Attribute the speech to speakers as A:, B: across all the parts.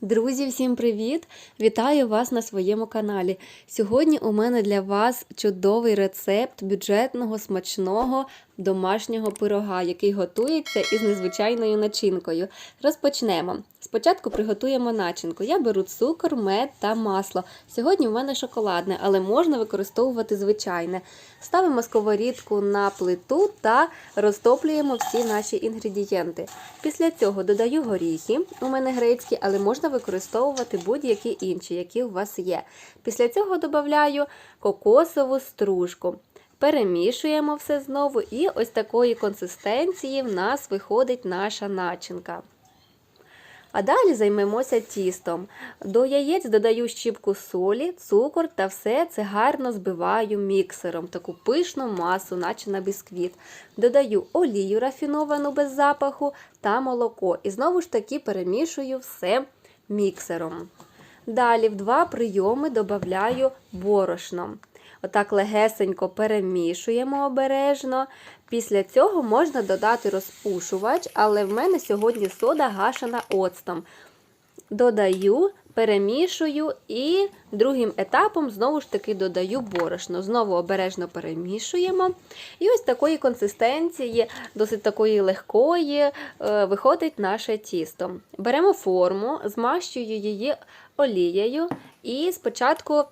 A: Друзі, всім привіт! Вітаю вас на своєму каналі. Сьогодні у мене для вас чудовий рецепт бюджетного смачного домашнього пирога, який готується із незвичайною начинкою. Розпочнемо. Спочатку приготуємо начинку. Я беру цукор, мед та масло. Сьогодні в мене шоколадне, але можна використовувати звичайне. Ставимо сковорідку на плиту та розтоплюємо всі наші інгредієнти. Після цього додаю горіхи, у мене грецькі, але можна використовувати будь-які інші, які у вас є. Після цього додаю кокосову стружку. Перемішуємо все знову, і ось такої консистенції в нас виходить наша начинка. А далі займемося тістом. До яєць додаю щіпку солі, цукор та все це гарно збиваю міксером, таку пишну масу, наче на бісквіт. Додаю олію рафіновану без запаху та молоко. І знову ж таки перемішую все міксером. Далі в два прийоми додаю борошно. Отак легесенько перемішуємо обережно. Після цього можна додати розпушувач, але в мене сьогодні сода гашена оцтом. Додаю, перемішую і другим етапом знову ж таки додаю борошно. Знову обережно перемішуємо. І ось такої консистенції, досить такої легкої, е, виходить наше тісто. Беремо форму, змащую її олією і спочатку.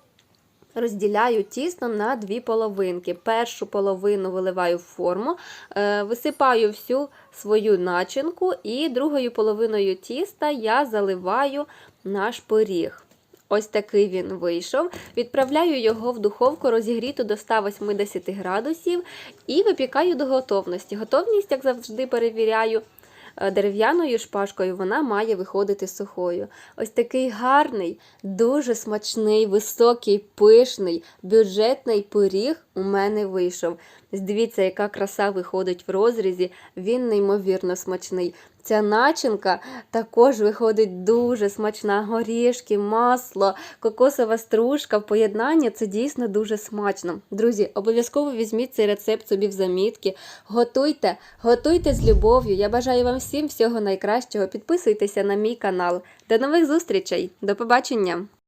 A: Розділяю тісто на дві половинки. Першу половину виливаю в форму, е, висипаю всю свою начинку, і другою половиною тіста я заливаю наш пиріг. Ось такий він вийшов. Відправляю його в духовку розігріту до 180 градусів і випікаю до готовності. Готовність, як завжди, перевіряю. Дерев'яною шпажкою вона має виходити сухою. Ось такий гарний, дуже смачний, високий, пишний, бюджетний пиріг у мене вийшов. Дивіться, яка краса виходить в розрізі, він неймовірно смачний. Ця начинка також виходить дуже смачна. Горішки, масло, кокосова стружка в поєднанні це дійсно дуже смачно. Друзі, обов'язково візьміть цей рецепт собі в замітки. Готуйте, готуйте з любов'ю. Я бажаю вам всім всього найкращого. Підписуйтеся на мій канал. До нових зустрічей, до побачення!